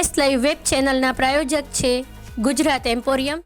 S live web ચેનલના પ્રાયોજક છે Gujarat emporium.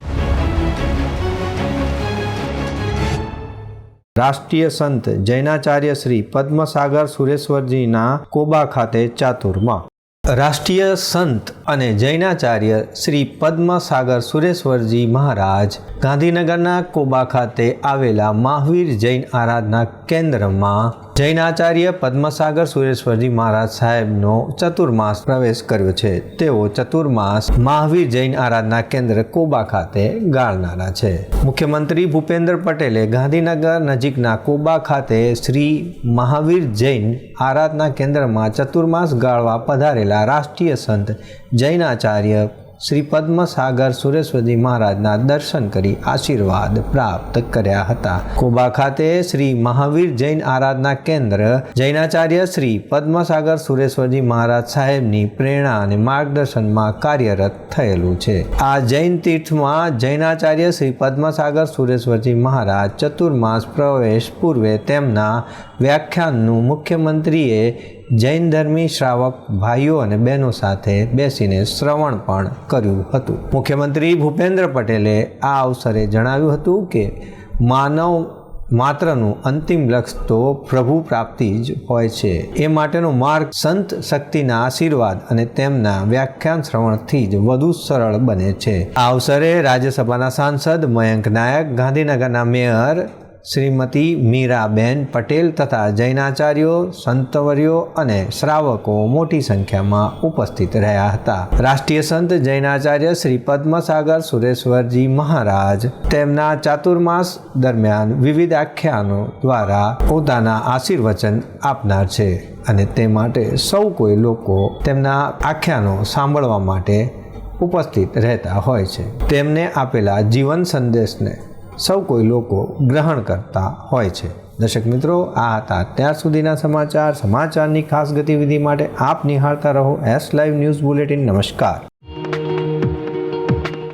રાષ્ટ્રીય સંત જૈનાચાર્ય શ્રી પદ્મસાગર સુરેશ્વરજીના કોબા ખાતે ચાતુરમાં. રાષ્ટ્રીય સંત અને જૈનાચાર્ય શ્રી પદ્મસાગર સુરેશ્વરજી મહારાજ ગાંધીનગરના કોબા ખાતે આવેલા મહાવીર જૈન આરાધના કેન્દ્રમાં જૈનાચાર્ય પદ્મસાગર સુરેશ્વરજી મહારાજ સાહેબનો ચતુર્માસ પ્રવેશ કર્યો છે. તેઓ ચતુર્માસ મહાવીર જૈન આરાધના કેન્દ્ર કોબા ખાતે ગાળનારા છે. મુખ્યમંત્રી ભૂપેન્દ્ર પટેલે ગાંધીનગર નજીકના કોબા ખાતે શ્રી મહાવીર જૈન આરાધના કેન્દ્રમાં ચતુર્માસ ગાળવા પધારેલા રાષ્ટ્રીય સંત જૈનાચાર્ય શ્રી પદ્મસાગર સુરેશ્વરજી મહારાજના દર્શન કરી આશીર્વાદ પ્રાપ્ત કર્યા હતા. કોબા ખાતે શ્રી મહાવીર જૈન આરાધના કેન્દ્ર, જૈનાચાર્ય શ્રી પદ્મસાગર સુરેશ્વરજી મહારાજ સાહેબની પ્રેરણા અને માર્ગદર્શનમાં કાર્યરત થયેલું છે. આ જૈન તીર્થમાં જૈનાચાર્ય શ્રી પદ્મસાગર સુરેશ્વરજી મહારાજ ચતુર્માસ પ્રવેશ પૂર્વે તેમના વ્યાખ્યાનનું મુખ્યમંત્રીએ જૈન ધર્મી શ્રાવક ભાઈઓ અને બહેનો સાથે બેસીને શ્રવણ પણ કર્યું હતું. મુખ્યમંત્રી ભૂપેન્દ્ર પટેલે આ અવસરે જણાવ્યું હતું કે, માનવ માત્રનું અંતિમ લક્ષ્ય તો પ્રભુ પ્રાપ્તિ જ હોય છે. એ માટેનો માર્ગ સંત શક્તિના આશીર્વાદ અને તેમના વ્યાખ્યાન શ્રવણથી જ વધુ સરળ બને છે. આ અવસરે રાજ્યસભાના સાંસદ મયંક નાયક, ગાંધીનગરના મેયર શ્રીમતી મીરાબેન પટેલ તથા જૈનાચાર્યો, સંતવર્યો અને શ્રાવકો મોટી સંખ્યામાં ઉપસ્થિત રહ્યા હતા. રાષ્ટ્રીય સંત જૈનાચાર્ય શ્રી પદ્મસાગર સુરેશ્વરજી મહારાજ તેમના ચાતુર્માસ દરમિયાન વિવિધ આખ્યાનો દ્વારા પોતાના આશીર્વચન આપનાર છે અને તે માટે સૌ કોઈ લોકો તેમના આખ્યાનો સાંભળવા માટે ઉપસ્થિત રહેતા હોય છે. તેમને આપેલા જીવન સંદેશને સૌ કોઈ લોકો ગ્રહણ કરતા હોય છે. દર્શક મિત્રો, આ હતા અત્યાર સુધીના સમાચાર. સમાચારની ખાસ ગતિવિધિ માટે આપ નિહાળતા રહો એસ લાઈવ ન્યૂઝ બુલેટિન નમસ્કાર.